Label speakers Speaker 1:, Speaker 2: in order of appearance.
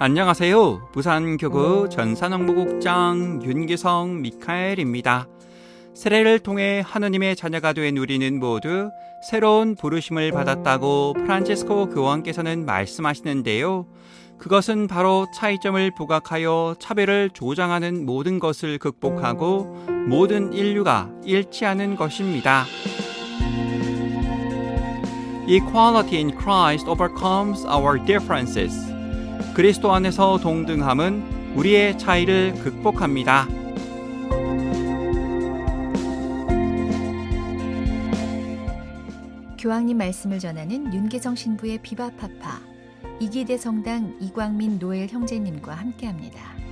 Speaker 1: 안녕하세요. 부산교구 전산홍보국장 윤기성 미카엘입니다. 세례를 통해 하느님의 자녀가 된 우리는 모두 새로운 부르심을 받았다고 프란체스코 교황께서는 말씀하시는데요. 그것은 바로 차이점을 부각하여 차별을 조장하는 모든 것을 극복하고 모든 인류가 일치하는 것입니다. Equality in Christ overcomes our differences. 그리스도 안에서 동등함은 우리의 차이를 극복합니다.
Speaker 2: 교황님 말씀을 전하는 윤계성 신부의 비바파파 이기대 성당 이광민 노엘 형제님과 함께합니다.